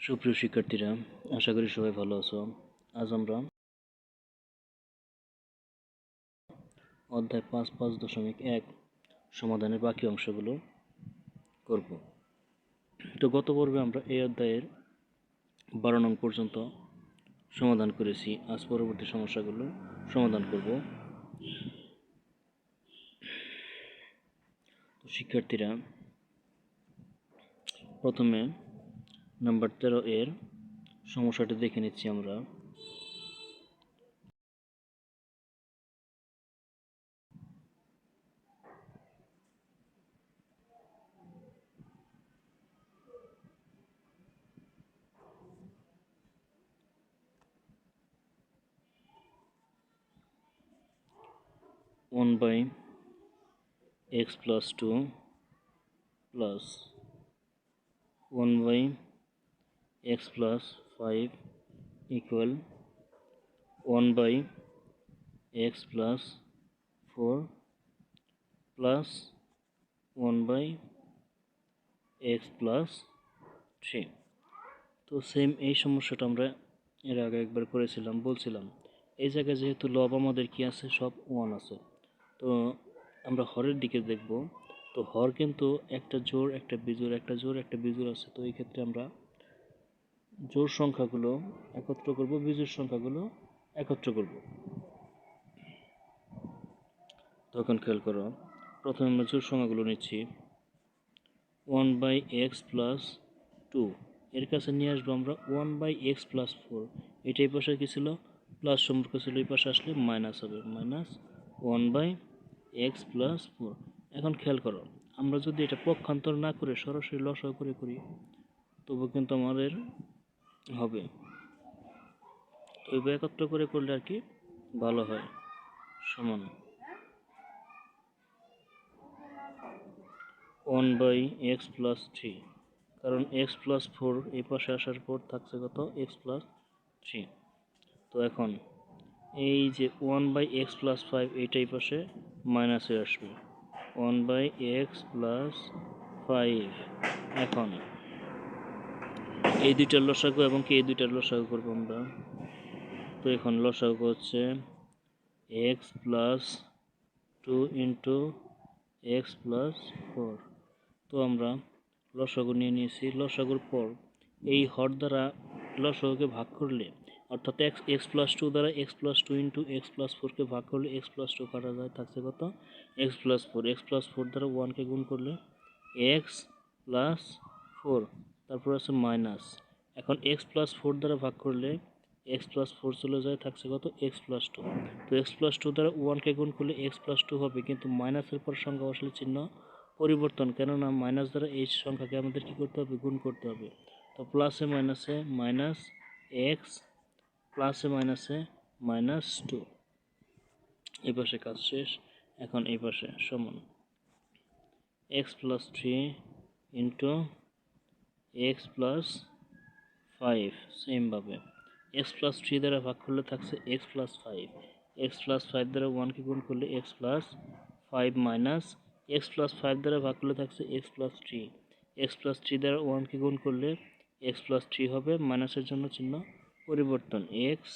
সুপ্রিয় শিক্ষার্থীরা, আশা করি সবাই ভালো আছো। আজ আমরা অধ্যায় পাঁচ পাঁচ দশমিক এক সমাধানের বাকি অংশগুলো করব। তো গত পর্বে আমরা এই অধ্যায়ের বারো নং পর্যন্ত সমাধান করেছি। আজ পরবর্তী সমস্যাগুলো সমাধান করব। শিক্ষার্থীরা, প্রথমে নাম্বার তেরো এর সমস্যাটি দেখে নিচ্ছি আমরা। One by x plus two plus one by x plus 5 equal 1 by x plus 4 plus 1 by x plus 3 তো সেম এই সমস্যাটা আমরা এর আগে একবার করেছিলাম, বলছিলাম। এই জায়গায় যেহেতু লব আমাদের কি আছে? সব ওয়ান আছে। তো আমরা হরের দিকে দেখব। তো হর কিন্তু একটা জোর একটা বিজোর একটা জোর একটা বিজোর আছে। তো এই ক্ষেত্রে আমরা জোর সংখ্যাগুলো একত্র করব, বিজোড় সংখ্যাগুলো একত্র করব। তখন খেয়াল করো, প্রথমে আমরা জোর সংখ্যাগুলো নিচ্ছি। One by x plus two, এর কাছে নিয়ে আসব আমরা one by x plus four. এটা এই পাশে কী ছিল? প্লাস সম্পর্ক ছিল, এই পাশে আসলে মাইনাস হবে, minus one by x plus four. এখন খেয়াল করো, আমরা যদি এটা পক্ষান্তর না করে সরাসরি লসাও করে করি, তবু কিন্তু আমাদের হবে। ওইভাবে একত্র করে করলে আর কি ভালো হয়। সমান। One by x plus three. কারণ এক্স প্লাস ফোর এই পাশে আসার পর থাকছে কত? X plus three. তো এখন এই যে one by x plus five এইটাই পাশে মাইনাসে আসবে। One by x plus five. এখন এই দুইটার লসাগু এবং কি এই দুইটার লসাগু করব আমরা? তো এখন লসাগু হচ্ছে x plus two into x plus four তো আমরা লসাগু নিয়ে নিয়েছি, লসাগুর পর এই হর দ্বারা লসাগুকে ভাগ করলে, অর্থাৎ এক্স এক্স প্লাস টু দ্বারা x plus two into x plus ফোরকে ভাগ করলে এক্স প্লাস টু কাটা যায়, থাকছে কত? X plus four x plus four দ্বারা ওয়ানকে গুণ করলে এক্স প্লাস ফোর তারপর আছে মাইনাস এখন এক্স প্লাস ফোর দ্বারা ভাগ করলে এক্স প্লাস ফোর চলে যায়, থাকছে কত? এক্স প্লাস টু তো এক্স প্লাস টু দ্বারা ওয়ানকে গুণ করলে এক্স প্লাস টু হবে, কিন্তু মাইনাসের পর সংখ্যা আসলে চিহ্ন পরিবর্তন। কেননা মাইনাস দ্বারা এই সংখ্যাকে আমাদের কী করতে হবে? গুণ করতে হবে। তো প্লাসে মাইনাসে মাইনাস এক্স প্লাসে মাইনাসে মাইনাস টু এই পাশে কাজ শেষ। এখন এই পাশে সমান। X plus three into x plus five সেমভাবে এক্স প্লাস থ্রি দ্বারা ভাগ করলে থাকছে x plus five x plus five দ্বারা ওয়ানকে গুণ করলে x plus five minus x plus five দ্বারা ভাগ করলে থাকছে x plus three x plus three দ্বারা ওয়ানকে গুণ করলে এক্স প্লাস থ্রি হবে মাইনাসের জন্য চিহ্ন পরিবর্তন এক্স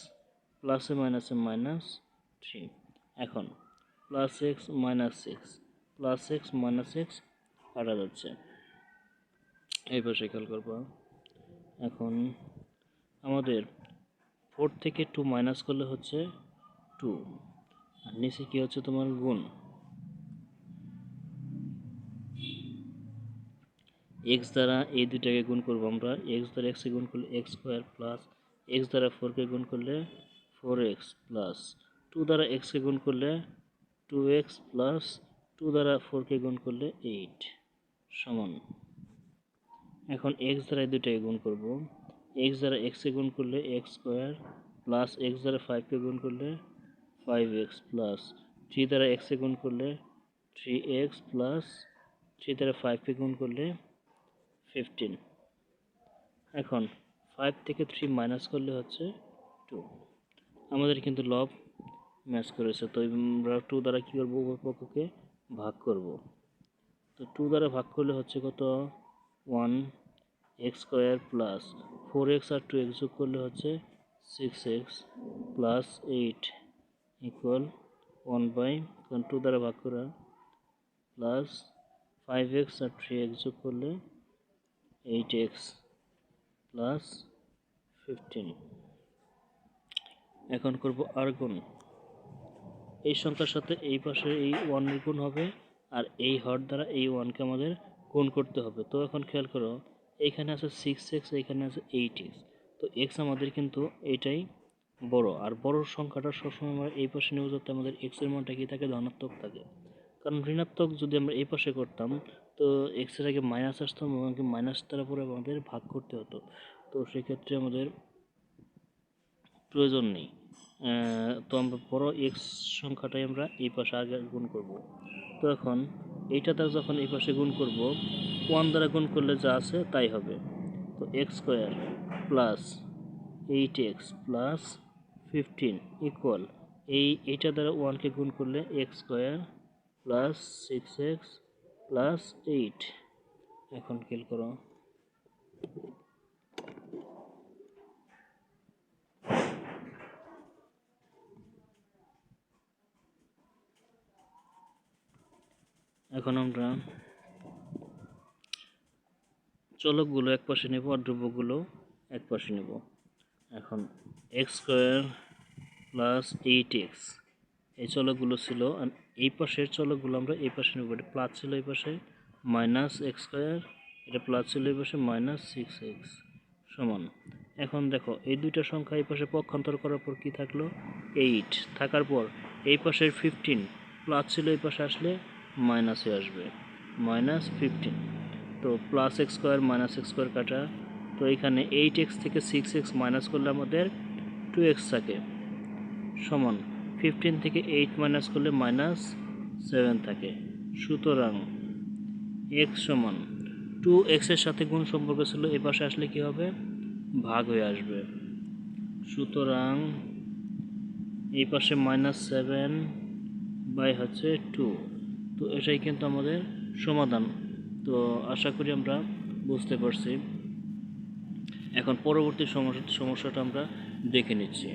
প্লাসে মাইনাসে মাইনাস থ্রি এখন plus x minus x plus x minus x কাটা যাচ্ছে এই পাশে খেয়াল করব। এখন আমাদের ফোর থেকে টু মাইনাস করলে হচ্ছে টু আর নিচে কী হচ্ছে তোমার গুণ? এক্স দ্বারা এই দুইটাকে গুণ করব আমরা। এক্স দ্বারা এক্সকে গুণ করলে এক্স স্কোয়ার প্লাস এক্স দ্বারা ফোরকে গুণ করলে ফোর এক্স প্লাস টু দ্বারা এক্সকে গুণ করলে টু এক্স প্লাস টু দ্বারা ফোরকে গুণ করলে এইট সমান। এখন এক্স দ্বারা দুটাকে গুণ করব। এক্স দ্বারা এক্সকে গুণ করলে এক্স স্কোয়ার প্লাস এক্স দ্বারা ফাইভকে গুণ করলে ফাইভ এক্স প্লাস থ্রি দ্বারা এক্সকে গুণ করলে থ্রি এক্স প্লাস থ্রি দ্বারা ফাইভকে গুণ করলে ফিফটিন এখন ফাইভ থেকে থ্রি মাইনাস করলে হচ্ছে টু আমাদের কিন্তু লব ম্যাচ করেছে, তো আমরা টু দ্বারা কী করব উভয় পক্ষকে ভাগ করব। তো টু দ্বারা ভাগ করলে হচ্ছে কত? One x square plus four x আর টু এক্স যোগ করলে হচ্ছে six x plus eight equal one by কারণ টু দ্বারা ভাগ করা প্লাস ফাইভ এক্স আর থ্রি এক্স যোগ করলে এইট এক্স প্লাস ফিফটিন এখন করব আর গুণ। এই সংখ্যার সাথে এই পাশে এই ওয়ানের গুণ হবে আর এই হর দ্বারা এই ওয়ানকে আমাদের গুণ করতে হবে। তো এখন খেয়াল করো এইখানে আছে সিক্স এক্স এখানে আছে এইট এক্স তো এক্স আমাদের কিন্তু এইটাই বড়। আর বড় সংখ্যাটা সবসময় আমরা এই পাশে নেব যাতে আমাদের এক্সের মানটা কি থাকে? ধনাত্মক থাকে। কারণ ঋণাত্মক যদি আমরা এই পাশে করতাম, তো এক্সের আগে মাইনাস আসতাম এবং মাইনাস দ্বারা পরে আমাদের ভাগ করতে হতো। তো সেক্ষেত্রে আমাদের প্রয়োজন নেই। তো আমরা বড় এক্স সংখ্যাটাই আমরা এই পাশে আগে গুণ করব। তো এখন এইটা তার যখন এই পাশে গুণ করব, ওয়ান দ্বারা গুণ করলে যা আছে তাই হবে। তো x square plus eight x plus fifteen equal এই, এইটা দ্বারা ওয়ানকে গুণ করলে x square plus six x plus eight. এখন খেল করো। এখন আমরা চলকগুলো এক পাশে নেব আর ধ্রুবকগুলো এক পাশে নেব। এখন x square plus eight x এই চলকগুলো ছিল, আর এই পাশের চলকগুলো আমরা এই পাশে নেব, এটা প্লাস ছিল এই পাশে মাইনাস এক্স স্কোয়ার এটা প্লাস ছিল এই পাশে মাইনাস সিক্স এক্স সমান। এখন দেখো, এই দুইটা সংখ্যা এই পাশে পক্ষান্তর করার পর কি থাকল? এইট থাকার পর এই পাশের ফিফটিন প্লাস ছিল এই পাশে আসলে মাইনাসে আসবে। মাইনাস ফিফটিন তো plus x square minus x square কাটা। তো এখানে এইট এক্স থেকে সিক্স এক্স মাইনাস করলে আমাদের টু এক্স থাকে। সমান ফিফটিন থেকে এইট মাইনাস করলে মাইনাস সেভেন থাকে। সুতরাং এক্স সমান টু এক্সের সাথে গুণ সম্পর্ক ছিল, এ পাশে আসলে কি হবে? ভাগ হয়ে আসবে। সুতরাং এই পাশে মাইনাস সেভেন বাই হচ্ছে টু তো এটাই কিন্তু আমাদের সমাধান। তো আশা করি আমরা বুঝতে পারছি। এখন পরবর্তী সমস্যা, সমস্যাটা আমরা দেখে নিচ্ছি।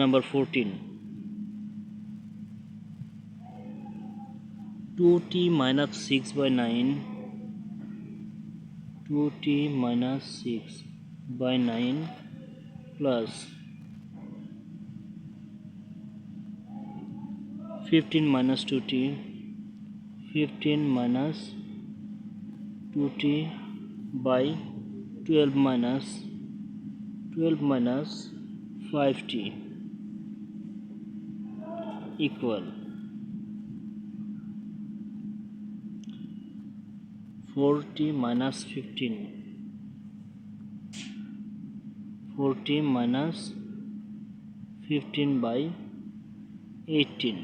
Number 14 2t minus 6 by 9 2t minus 6 by 9 plus 15 minus 2t 15 minus 2t by 12 minus 12 minus 5t equal 4t minus 15 4t minus 15 by 18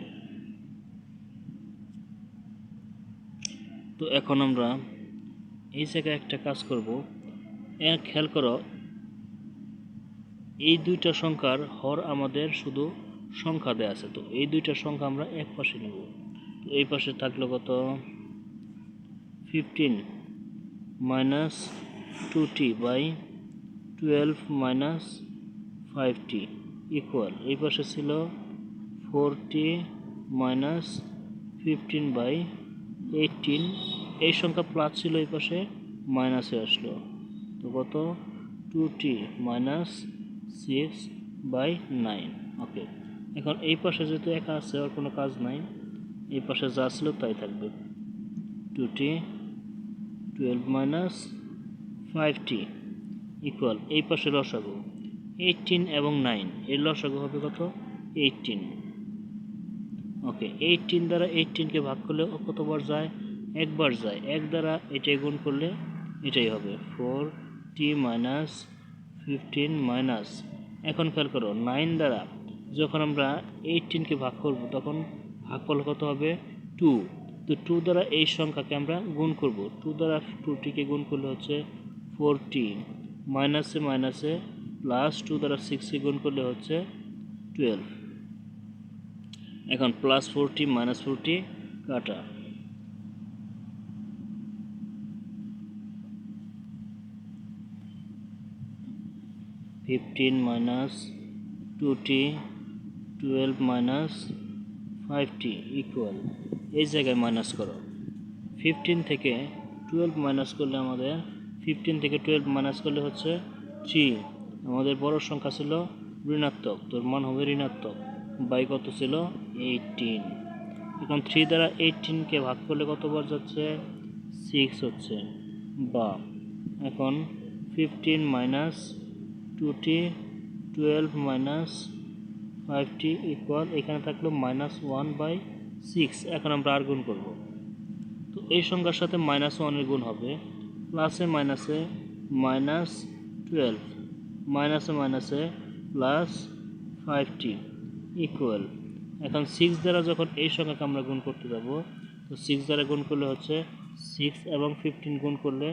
তো এখন আমরা এই জায়গায় একটা কাজ করব। খেয়াল করো, এই দুইটা সংখ্যার হর আমাদের শুধু সংখ্যা দেয়া আছে, তো এই দুইটা সংখ্যা আমরা এক পাশে নেব। তো এই পাশে থাকল কত? Fifteen minus two t by twelve minus five t equal এই পাশে ছিল four t minus fifteen by eighteen এই সংখ্যা প্লাস ছিল এই পাশে মাইনাসে আসলো। তো কত? Two t minus six by nine okay এখন এই পাশে যেহেতু একা আছে আর কোনো কাজ নাই। এই পাশে যা ছিল তাই থাকবে। Two t twelve minus five t equal এই পাশে লসাগু এইটিন এবং নাইন এর লসাগু হবে কত? এইটিন ওকে এইটিন দ্বারা এইটিনকে ভাগ করলে কতবার যায়? একবার যায়। এক দ্বারা এটাই গুণ করলে এটাই হবে। Four t minus fifteen minus এখন খেয়াল করো নাইন দ্বারা যখন আমরা এইটিনকে ভাগ করব, তখন ভাগফল কত হবে? টু তো টু দ্বারা এই সংখ্যাকে আমরা গুণ করব। টু দ্বারা টুটিকে গুণ করলে হচ্ছে ফোরটি মাইনাসে মাইনাসে প্লাস টু দ্বারা সিক্সকে গুণ করলে হচ্ছে টুয়েলভ এখন plus four t minus four t কাটা। Fifteen minus two t twelve minus five t equal এই জায়গায় মাইনাস করো। ফিফটিন থেকে টুয়েলভ মাইনাস করলে আমাদের ফিফটিন থেকে টুয়েলভ মাইনাস করলে হচ্ছে থ্রি আমাদের বড় সংখ্যা ছিল ঋণাত্মক, তোর মান হবে ঋণাত্মক। বাই কত ছিল? এইটিন এখন থ্রি দ্বারা এইটিনকে ভাগ করলে কতবার যাচ্ছে? সিক্স হচ্ছে। বা, এখন fifteen minus two t twelve minus five t equal এখানে থাকল মাইনাস ওয়ান বাই সিক্স, এখন আমরা আর গুণ করব। তো এই সংখ্যার সাথে মাইনাস ওয়ানের গুণ হবে প্লাসে মাইনাসে মাইনাস টুয়েলভ মাইনাসে মাইনাসে প্লাস ফাইভটি ইকুয়াল এখন সিক্স দ্বারা যখন এই সংখ্যাকে আমরা গুণ করতে যাব, তো সিক্স দ্বারা গুণ করলে হচ্ছে সিক্স এবং ফিফটিন গুণ করলে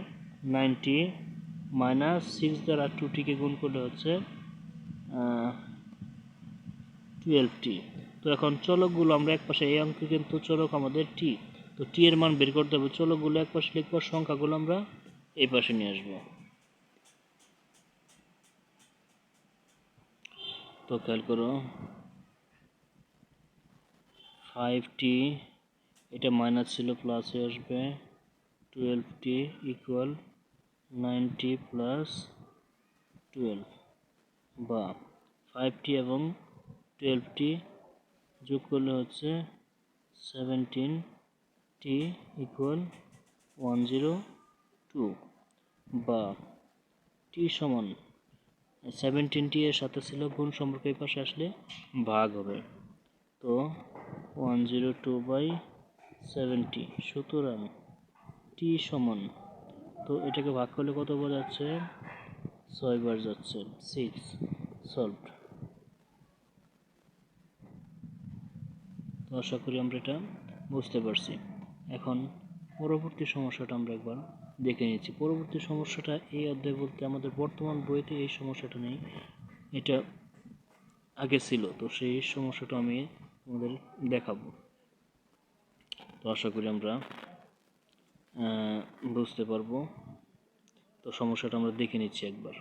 নাইনটি মাইনাস সিক্স দ্বারা টুটিকে গুণ করলে হচ্ছে টুয়েলভটি তো এখন চলকগুলো আমরা এক পাশে এই অঙ্কে কিন্তু চলক আমাদের টি তো টি এর মান বের করতে হবে, চলকগুলো এক পাশে লিখব, সংখ্যাগুলো আমরা এই পাশে নিয়ে আসব। তো খেয়াল করো ফাইভ টি এটা মাইনাস ছিল প্লাস আসবে। Twelve t equal ninety plus twelve বা ফাইভ টি এবং টুয়েলভটি যোগ করলে হচ্ছে seventeen t equal one zero two বা টি সমান সেভেন্টিনটি এর সাথে ছিল গুণ সম্পর্ক পাশে আসলে ভাগ হবে। তো one zero two by seventeen সুতরাং টি সমান, তো এটাকে ভাগ করলে কত বার যাচ্ছে ছয় বার যাচ্ছে। সিক্স সলভড তো আশা করি আমরা এটা বুঝতে পারছি। এখন পরবর্তী সমস্যাটা আমরা একবার দেখে নিচ্ছি। পরবর্তী সমস্যাটা এই অধ্যায় বলতে আমাদের বর্তমান বইতে এই সমস্যাটা নেই, এটা আগে ছিল। তো সেই সমস্যাটা আমি আমাদের দেখাবো। তো আশা করি আমরা বুঝতে পারব। তো সমস্যাটা আমরা দেখে নিচ্ছি একবার।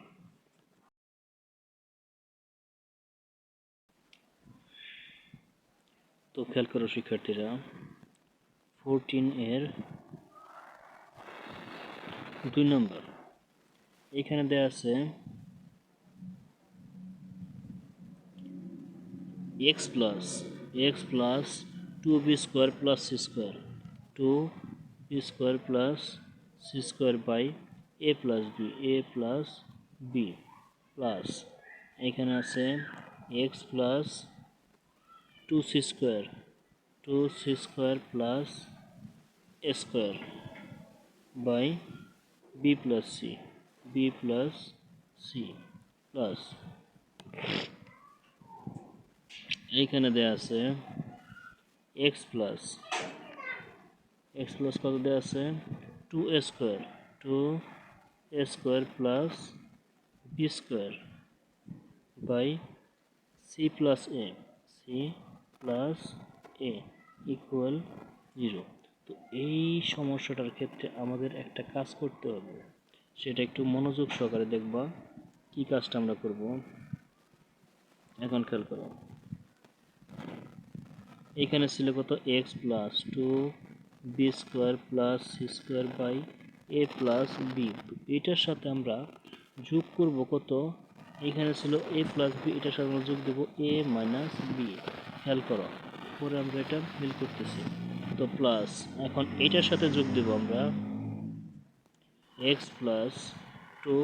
তো খেয়াল করো, শিক্ষার্থীরা। ফোরটিন এর দুই নম্বর। এখানে দেওয়া আছে x plus x plus two b square plus c square two b square plus c square by a plus b a plus b plus এখানে আছে x plus two c square two c square plus square by b plus c b plus c plus এইখানে দেয়া আছে x plus x plus কত দেওয়া আছে? Two square two square plus b square by c plus a c plus a equal zero তো এই সমস্যাটার ক্ষেত্রে আমাদের একটা কাজ করতে হবে। সেটা একটু মনোযোগ সহকারে দেখবা, কি কাজটা আমরা করব? এখন খেয়াল করো। এখানে ছিল কত? X plus two b square plus c square by a plus b এটার সাথে আমরা যোগ করব কত? এখানে ছিল এ প্লাস বি এটার সাথে আমরা যোগ দেবো এ মাইনাস বি খেয়াল করো, পরে আমরা এটা মিল করতেছি। তো প্লাস এখন এটার সাথে যোগ দেবো আমরা x plus two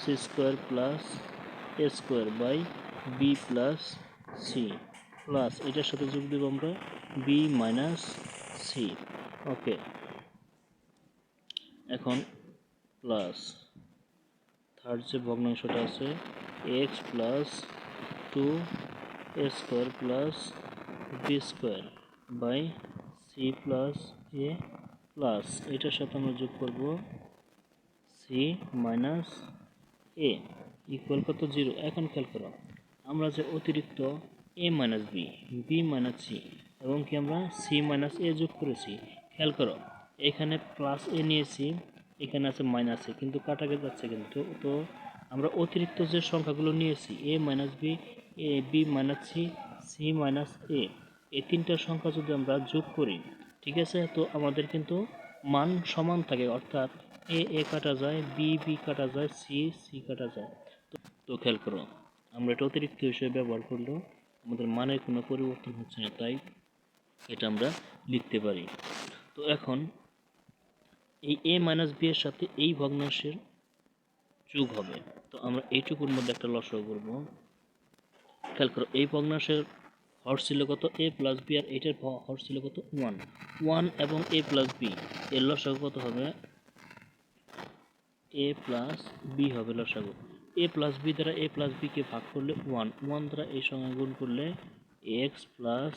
c square plus a square by b plus c plus এটার সাথে যোগ দেবো আমরা বি মাইনাস সি ওকে এখন প্লাস থার্ড যে ভগ্নাংশটা আছে x plus two a square plus b square by c plus a plus এটার সাথে আমরা যোগ করব সি মাইনাস এ ইকুয়াল কত? জিরো এখন খেয়াল করো, আমরা যে অতিরিক্ত a minus b b minus c এবং কি আমরা সি মাইনাস এ যোগ করেছি, খেয়াল করো, এখানে প্লাস এ নিয়েছি, এখানে আছে মাইনাস এ কিন্তু কাটাকে যাচ্ছে কিন্তু। তো আমরা অতিরিক্ত যে সংখ্যাগুলো নিয়েছি a minus b a b minus c c minus a এই তিনটা সংখ্যা যদি আমরা যোগ করি, ঠিক আছে? তো আমাদের কিন্তু মান সমান থাকে, অর্থাৎ এ এ কাটা যায় বি বি কাটা যায় সি সি কাটা যায়। তো খেয়াল করো, আমরা এটা অতিরিক্ত হিসেবে ব্যবহার করলেও আমাদের মানের কোনো পরিবর্তন হচ্ছে না, তাই এটা আমরা লিখতে পারি। তো এখন এই এ মাইনাস বি এর সাথে এই ভগ্নাংশের যোগ হবে। তো আমরা এইটুকুর মধ্যে একটা লসাগু করব। খেয়াল করো, এই ভগ্নাংশের হর ছিল কত? এ প্লাস বি আর এইটার হর ছিল কত? ওয়ান ওয়ান এবং এ প্লাস বি এর লসাগু কত হবে? এ প্লাস বি হবে লসাগু। এ প্লাস বি দ্বারা এ প্লাস বিকে ভাগ করলে ওয়ান ওয়ান দ্বারা এই সঙ্গে গুণ করলে x plus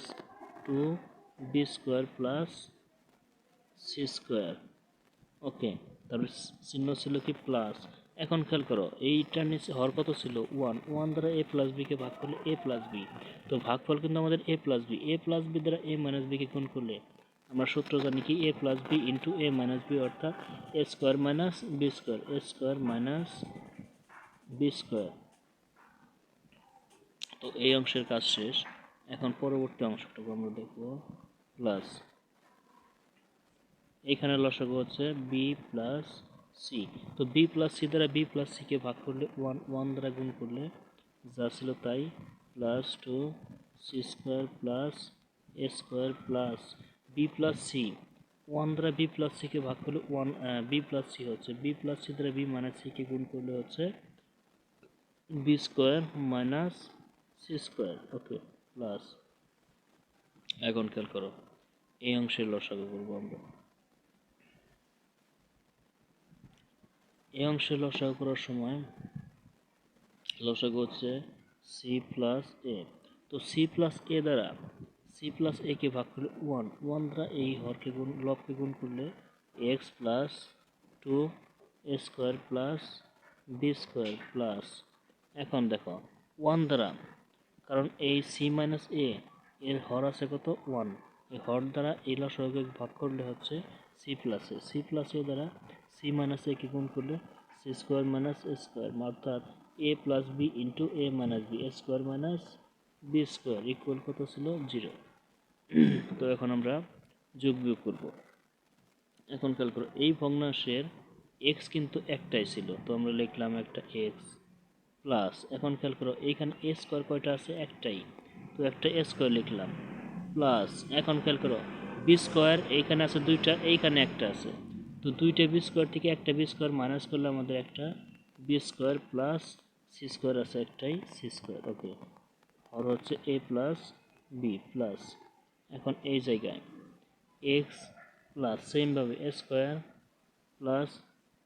two b square plus c square okay তারপরে চিহ্ন ছিল কি? প্লাস এখন খেয়াল করো, এইটা নিচে হর কত ছিল? ওয়ান ওয়ান দ্বারা এ প্লাস বিকে ভাগ করলে এ প্লাস বি তো ভাগফল কিন্তু আমাদের a plus b a plus b দ্বারা এ মাইনাস বিকে গুণ করলে আমরা সূত্র জানি কি? A plus b into a minus b অর্থাৎ a square minus b square a square minus b square তো এই অংশের কাজ শেষ। এখন পরবর্তী অংশটুকু আমরা দেখব। প্লাস এখানে লসাগু হচ্ছে বি প্লাস সি তো বি প্লাস সি দ্বারা বি প্লাস সিকে ভাগ করলে ওয়ান ওয়ান দ্বারা গুণ করলে যা ছিল তাই plus two c square plus a square plus b plus c one দ্বারা বি প্লাস সিকে ভাগ করলে ওয়ান বি প্লাস সি হচ্ছে। বি প্লাস সি দ্বারা বি মাইনাস সিকে গুণ করলে হচ্ছে b square minus c square okay plus এখন খেয়াল করো, এই অংশের লসাগু করব আমরা। এই অংশে লসাগু করার সময় লসাগু হচ্ছে সি প্লাস এ তো সি প্লাস এ দ্বারা সি প্লাস এ কে ভাগ করলে ওয়ান ওয়ান দ্বারা এই হরকে গুণ, লবকে গুণ করলে x plus two a square plus b square plus এখন দেখো ওয়ান দ্বারা, কারণ এই সি মাইনাস এ এর হর আছে কত? ওয়ান এই হর দ্বারা এই লসাগুকে ভাগ করলে হচ্ছে c plus a c plus a দ্বারা সি মাইনাস এ কে গুণ করলে c square minus a square অর্থাৎ a plus b into a minus b a square minus b square equal কত ছিল? জিরো তো এখন আমরা যোগ বিয়োগ করব। এখন খেয়াল করো, এই ভগ্নাংশের এক্স কিন্তু একটাই ছিল। তো আমরা লিখলাম একটা এক্স প্লাস এখন খেয়াল করো, এইখানে এ স্কোয়ার কয়টা আছে? একটাই। তো একটা এ স্কোয়ার লিখলাম প্লাস এখন খেয়াল করো বি স্কোয়ার এইখানে আছে দুইটা, এইখানে একটা আছে। তো দুইটা বি স্কোয়ার থেকে একটা বি স্কোয়ার মাইনাস করলে আমাদের একটা b square plus c square আছে একটাই সি স্কোয়ার ওকে আর হচ্ছে এ প্লাস বি প্লাস এখন এই জায়গায় এক্স প্লাস সেমভাবে a square plus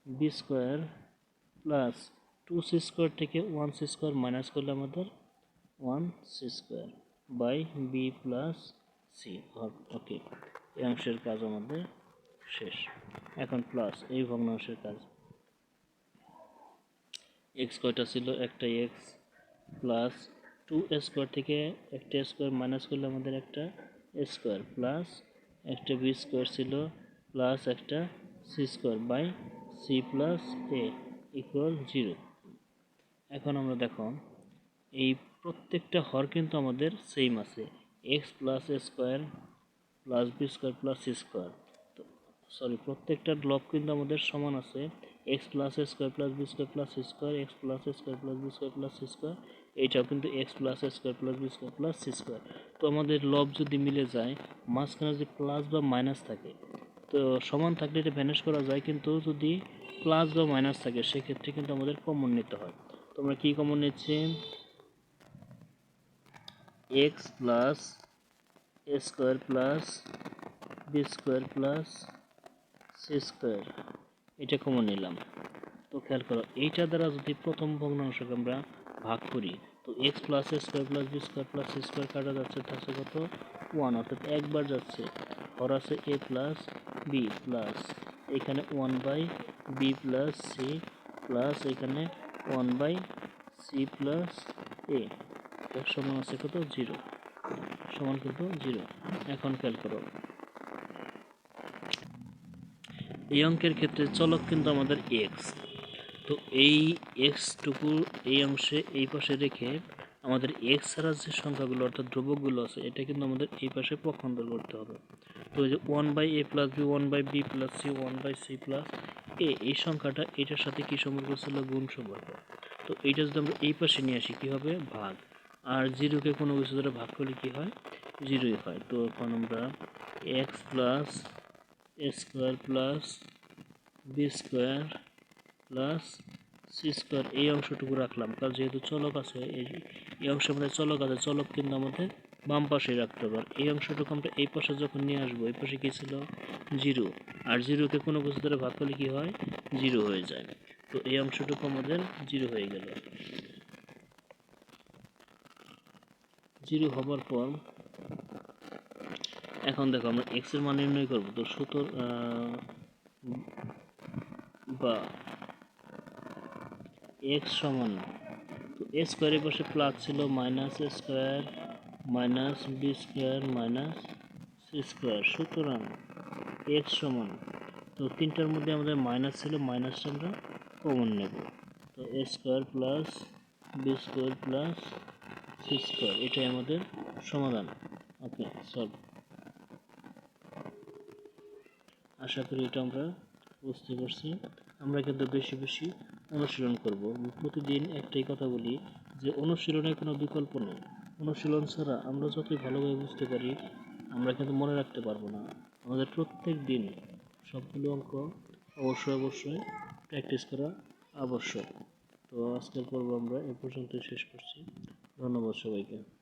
b square plus two c square থেকে ওয়ান সি স্কোয়ার মাইনাস করলে আমাদের one c square by b plus c okay এই অংশের কাজ আমাদের শেষ। এখন প্লাস এই ভগ্নাংশের কাজ। এক্স কয়টা ছিল? একটা এক্স প্লাস টু স্কোয়ার থেকে একটা স্কোয়ার মাইনাস করলে আমাদের একটা স্কোয়ার প্লাস একটা বি স্কোয়ার ছিল প্লাস একটা c square by c plus a equal zero এখন আমরা দেখো, এই প্রত্যেকটা হর কিন্তু আমাদের সেম আছে। X plus square plus b square plus c square sorry প্রত্যেকটা লব কিন্তু আমাদের সমান আছে। X plus a square plus b square plus square x plus a square plus b square plus square এইটাও কিন্তু x plus a square plus b square plus c square তো আমাদের লব যদি মিলে যায়, মাঝখানে যদি প্লাস বা মাইনাস থাকে, তো সমান থাকলে এটা ভ্যানিশ করা যায়, কিন্তু যদি প্লাস বা মাইনাস থাকে, সেক্ষেত্রে কিন্তু আমাদের কমন নিতে হয়। তোমরা কি কমন নিচ্ছে? X plus a square plus b square plus c square, এটা কমন নিলাম। তো খেয়াল করো, এইটা দ্বারা যদি প্রথম ভগ্নাংশকে আমরা ভাগ করি, তো x plus square plus b square plus c square কাটা যাচ্ছে থাকছে কত? ওয়ান অর্থাৎ একবার যাচ্ছে। হর আছে এ প্লাস বি প্লাস এখানে one by b plus c plus এখানে one by c plus a সমান আছে কত? জিরো সমান কিন্তু জিরো এখন খেয়াল করো এই অঙ্কের ক্ষেত্রে চলক কিন্তু আমাদের এক্স তো এই এক্সটুকু এই অংশে এই পাশে রেখে আমাদের এক্স ছাড়া যে সংখ্যাগুলো, অর্থাৎ ধ্রুবকগুলো আছে, এটা কিন্তু আমাদের এই পাশে পক্ষান্তর করতে হবে। তো যে one by a plus b one by b plus c one by c plus a এই সংখ্যাটা এটার সাথে কী সম্পর্ক ছিল? গুণ সম্পর্ক। তো এইটা যদি আমরা এই পাশে নিয়ে আসি, কী হবে? ভাগ। আর জিরোকে কোনো কিছু দ্বারা ভাগ করলে কী হয়? জিরোই হয়। তো এখন আমরা x plus a square plus b square plus c square এই অংশটুকু রাখলাম। কারণ যেহেতু চলক আছে, এই অংশের মধ্যে চলক আছে, চলক কিন্তু আমাদের বাম পাশে রাখতে হবে। এই অংশটুকু আমরা এই পাশে যখন নিয়ে আসব, এই পাশে কী ছিল? জিরো। আর জিরোকে কোনো কিছু দ্বারা ভাগ করলে কী হয়? জিরো হয়ে যায়। তো এই অংশটুকু আমাদের জিরো হয়ে গেল। জিরো হবার পর এখন দেখো আমরা এক্সের মান নির্ণয় করব, তো সুতোর বা এক্স সমান তো এ স্কোয়ারের পাশে প্লাস ছিল minus a square minus b square minus c square সুতরাং এক্স সমান, তো তিনটার মধ্যে আমাদের মাইনাস ছিল মাইনাসটা আমরা কমন নেব। তো a square plus b square plus c square এটাই আমাদের সমাধান। ওকে সলভ আশা করি এটা আমরা বুঝতে পারছি। আমরা কিন্তু বেশি বেশি অনুশীলন করব। প্রতিদিন একটাই কথা বলি যে অনুশীলনের কোনো বিকল্প নেই। অনুশীলন ছাড়া আমরা যতই ভালোভাবে বুঝতে পারি, আমরা কিন্তু মনে রাখতে পারব না। আমাদের প্রত্যেক দিন সবগুলো অঙ্ক অবশ্যই অবশ্যই প্র্যাকটিস করা আবশ্যক। তো আজকের পর্ব আমরা এ পর্যন্তই শেষ করছি। ধন্যবাদ সবাইকে।